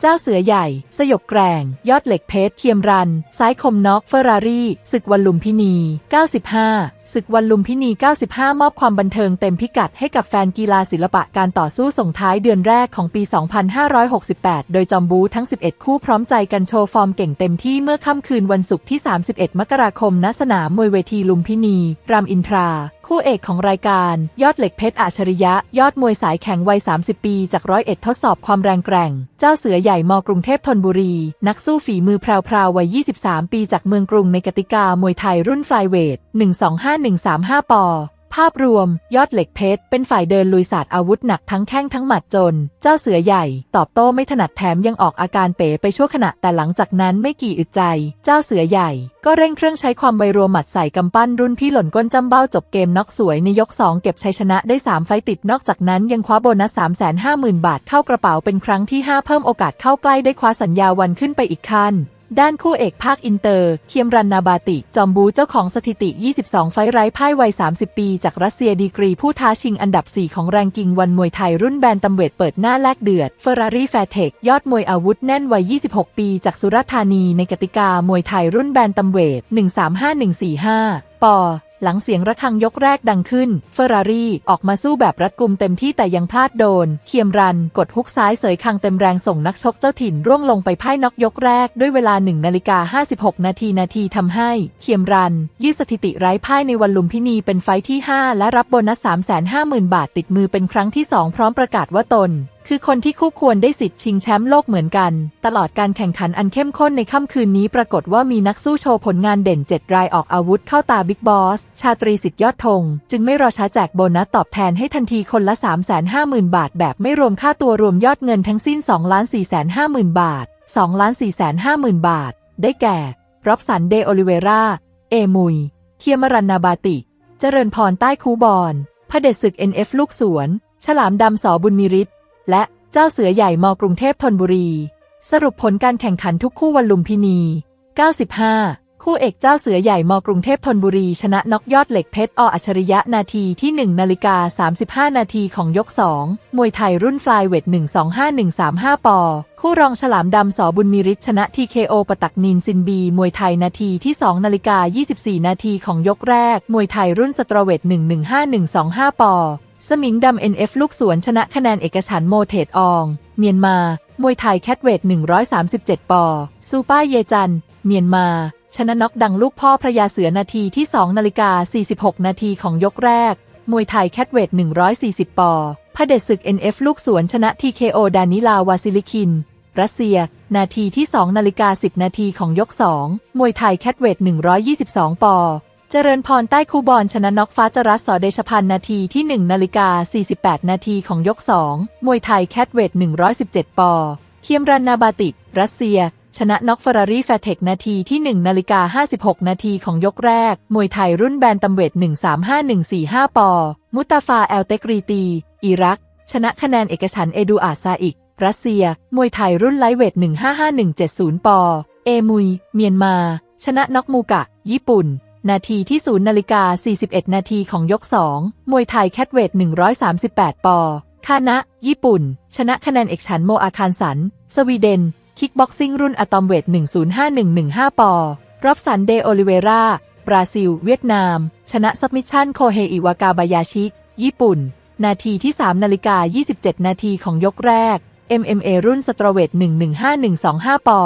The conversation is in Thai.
เจ้าเสือใหญ่ สยบแกร่ง ยอดเหล็กเพชรเคียมรัน ซ้ายคมน็อกเฟอร์รารี่ศึกวันลุมพินี 95 ศึกวันลุมพินี 95 มอบความบันเทิงเต็มพิกัดให้กับแฟนกีฬาศิลปะการต่อสู้ส่งท้ายเดือนแรกของปี 2568 โดยจอมบูทั้ง 11 คู่พร้อมใจกันโชว์ฟอร์มเก่งเต็มที่เมื่อค่ำคืนวันศุกร์ที่ 31 มกราคมณสนามมวยเวทีลุมพินี รามอินทรา คู่เอกของรายการ ยอดเหล็กเพชรอัจฉริยะ ยอดมวยสายแข็งวัย 30 ปี จากร้อยเอ็ดทดสอบความแรงแกร่ง เจ้าเสือใหญ่มกรุงเทพธนบุรี นักสู้ฝีมือแพรวๆวัย 23 ปีจากเมืองกรุงในกติกามวยไทยรุ่นฟลายเวท 125135 ปอ ภาพรวม ยอดเหล็กเพชร เป็นฝ่ายเดินลุยศาสตร์อาวุธหนักทั้งแข้งทั้งหมัดจน เจ้าเสือใหญ่ ตอบโต้ไม่ถนัดแถมยังออกอาการเป๋ไปชั่วขณะแต่หลังจากนั้นไม่กี่อึดใจ เจ้าเสือใหญ่ ก็เร่งเครื่องใช้ความไวรัวหมัดใส่กำปั้นรุ่นพี่หล่นก้นจำเบ้าจบเกมน็อกสวยในยก 2 เก็บชัยชนะได้ 3 ไฟต์ติดนอกจากนั้นยังคว้าโบนัส350,000 บาทเข้ากระเป๋าเป็นครั้งที่ 5 เพิ่มโอกาสเข้าใกล้ได้คว้าสัญญาวันขึ้นไปอีกขั้น ด้านคู่เอกภาคอินเตอร์ เคียมรันนาบาติ จอมบูเจ้าของสถิติ 22 ไฟไร้พ่ายวัย 30 ปี จากรัสเซียดีกรีผู้ท้าชิงอันดับ 4 ของแรงกิงวันมวยไทยรุ่นแบนตำเวทเปิดหน้าแลกเดือดเฟอร์รารี่แฟร์เทคยอดมวยอาวุธแน่นวัย 26 ปี จากสุราษฎร์ธานีในกติกามวยไทยรุ่นแบนตำเวท 135145 ป หลังเสียงระฆังยกแรกดังขึ้น เฟอร์รารี่ออกมาสู้แบบรัดกุมเต็มที่แต่ยังพลาดโดน เคียมรันกดฮุกซ้ายเสยคางเต็มแรงส่งนักชกเจ้าถิ่นร่วงลงไปพ่ายน็อกยกแรกด้วยเวลา1นาฬิกา56 นาทีนาทีทำให้ เคียมรัน ยืดสถิติไร้พ่ายในวันลุมพินีเป็นไฟท์ที่ 5 และรับโบนัส 350,000 บาทติดมือเป็นครั้งที่ 2 พร้อมประกาศว่าตน คือคนที่คู่ควรได้สิทธิ์ชิงแชมป์โลกเหมือนกัน ตลอดการแข่งขันอันเข้มข้นในค่ำคืนนี้ปรากฏว่ามีนักสู้โชว์ผลงานเด่น 7 รายออกอาวุธเข้าตาบิ๊กบอส ชาตรีสิทธิ์ยอดธงจึงไม่รอช้าแจกโบนัสตอบแทนให้ทันทีคนละ 350,000 บาท แบบไม่รวมค่าตัวรวมยอดเงินทั้งสิ้น 2 4 5 0 0 0 0บาท 2 4 5 0 0 0 0 บาท ได้แก่ร็อบสันเดโอลิเวราเอมุย เคียมรันนาบาติ เจริญพรใต้คูบอนพระเดชศึก NF ลูกสวน ฉลามดำสอบุญมีฤทธิ์ และเจ้าเสือใหญ่มกรุงเทพธนบุรี สรุปผลการแข่งขันทุกคู่วันลุมพินี 95 คู่เอกเจ้าเสือใหญ่มกรุงเทพธนบุรี ชนะน็อกยอดเหล็กเพชรออัจฉริยะนาทีที่ 1 นาฬิกา 35 นาทีของยก 2 มวยไทยรุ่นฟลายเวท 125135 ปอ คู่รองฉลามดำสอบุญมีฤทธิ์ชนะ TKO ปตักนินซินบี มวยไทยนาทีที่ 2 นาฬิกา 24 นาทีของยกแรก มวยไทยรุ่นสตรเวท 115125 ปอ สมิงดำ NF ลูกสวนชนะคะแนนเอกฉันโมเทดออง เมียนมา มวยไทยแคทเวท 137 ปอ ซูป้าเยจัน เมียนมา ชนะน็อกดังลูกพ่อพระยาเสือนาทีที่ 2 นาฬิกา 46 นาทีของยกแรก มวยไทยแคทเวท 140 ปอพระเดชศึก NF ลูกสวนชนะ TKO ดานิลาวาซิลิคิน รัสเซีย นาทีที่ 2 นาฬิกา 10 นาทีของยก 2 มวยไทยแคทเวท 122 ปอ เจริญพรใต้คูบอลชนะน็อกฟ้าจรัสสอเดชพันธ์นาทีที่ 1 นาฬิกา 48 นาทีของยก 2 มวยไทยแคทเวท 117 ปอ เคียมรันนาบาติรัสเซีย ชนะน็อกเฟอร์รารี่แฟเทคนาทีที่ 1 นาฬิกา 56 นาทีของยกแรก มวยไทยรุ่นแบนตัมเวท 135145 ปอ มุตาฟาแอลเตกรีตี อิรัก ชนะคะแนนเอกฉันเอดูอาซาอิก รัสเซีย มวยไทยรุ่นไลท์เวท 155170 ปอ เอมุย เมียนมา ชนะน็อกมูกะ ญี่ปุ่น นาทีที่0นาฬิกา 41 นาทีของยก 2 มวยไทยแคทเวท 138 ปอคานะ ญี่ปุ่น ชนะคะแนนเอกฉันท์โมอาคารสัน สวีเดน คิกบ็อกซิ่งรุ่นอะตอมเวท 105115 ปอรอบสันเดโอลิเวราบราซิล เวียดนาม ชนะซับมิชชั่นโคเฮอิวากาบายาชิ ญี่ปุ่น นาทีที่3นาฬิกา 27 นาทีของยกแรก MMA รุ่นสตรเวท 115125 ปอ